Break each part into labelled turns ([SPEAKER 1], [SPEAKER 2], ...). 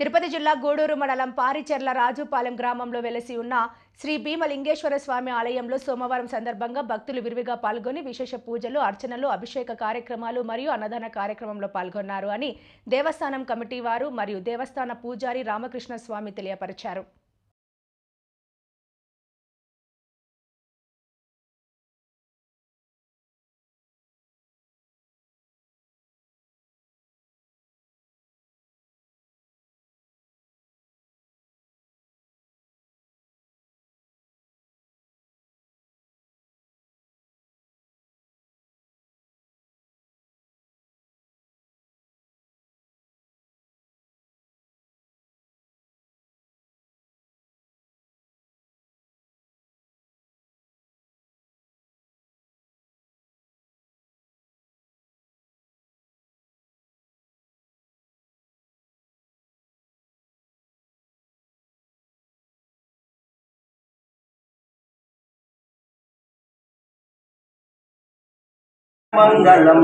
[SPEAKER 1] తిరుపతి జిల్లా గూడూరు మండలం పారిచెర్ల రాజుపాలెం గ్రామంలో వెలసి ఉన్న శ్రీ భీమలింగేశ్వర స్వామి ఆలయంలో సోమవారం సందర్భంగా భక్తులు విరివిగా పాల్గొని విశేష పూజలు అర్చనలు అభిషేక కార్యక్రమాలు మరియు అన్నదాన కార్యక్రమంలో పాల్గొన్నారు అని దేవస్థానం కమిటీ వారు మరియు దేవస్థాన పూజారి రామకృష్ణ స్వామి తెలియపరిచారు.
[SPEAKER 2] మంగళం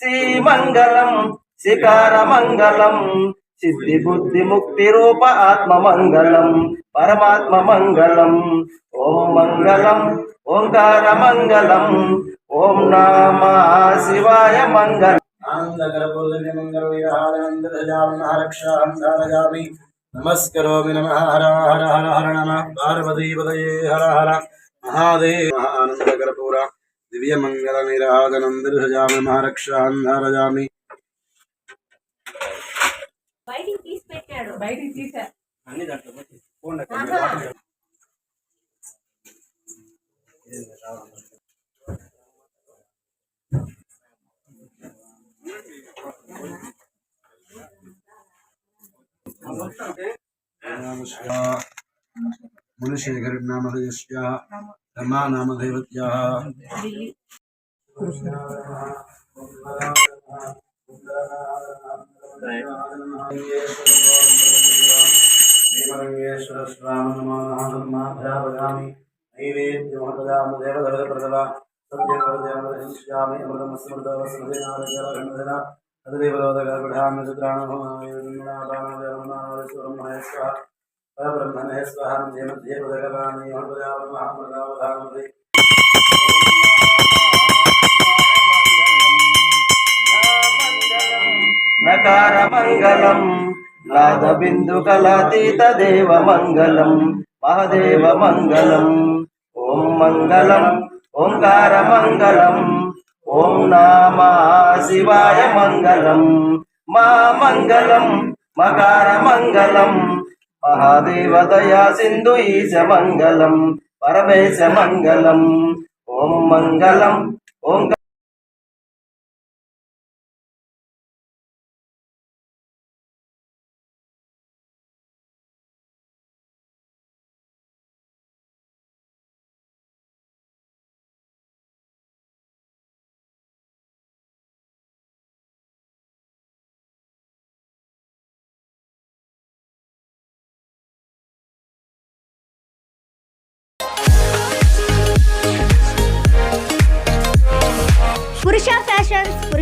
[SPEAKER 2] శ్రీమంగళం శిఖరమంగళం సిద్ధి బుద్ధి ముక్తి రూప ఆత్మ మంగళం పరమాత్మ మంగళం ఓం మంగళం ఓంకార మంగళం ఓం నామ శివాయ మంగళం.
[SPEAKER 3] నమస్కరోమి నమ హర హర హర హర నమ. పార్వతీపదయే హర హర. మహాదేవ ఆనందకరపూర दिव्यमङ्गलनिरादनं दर्शयामि महारक्षान्धारयामि मुनिशेखरनामधयस्याः धर्मा नाम दैवत्याः नैवेद्यमहदामुदेवगरप्रदवा सत्यप्रदेवश्यामि अमृतमस्मृतवस्मृतिनारजलगन्धना పరబ్రహ్మణే స్వహం ధీమధ్యే భగవాని
[SPEAKER 2] మహోదావధామృదావధామృతి నకారమంగళం నాదబిందుకలాతీత దేవమంగళం మహదేవమంగళం. ఓం మంగళం ఓంకారమంగళం ఓం నామా శివాయ మంగళం. మా మంగళం మకారమంగళం మంగళం మహాదేవ దయా సింధు ఈశ మంగళం పరమేశ మంగళం. ఓం మంగళం ఓం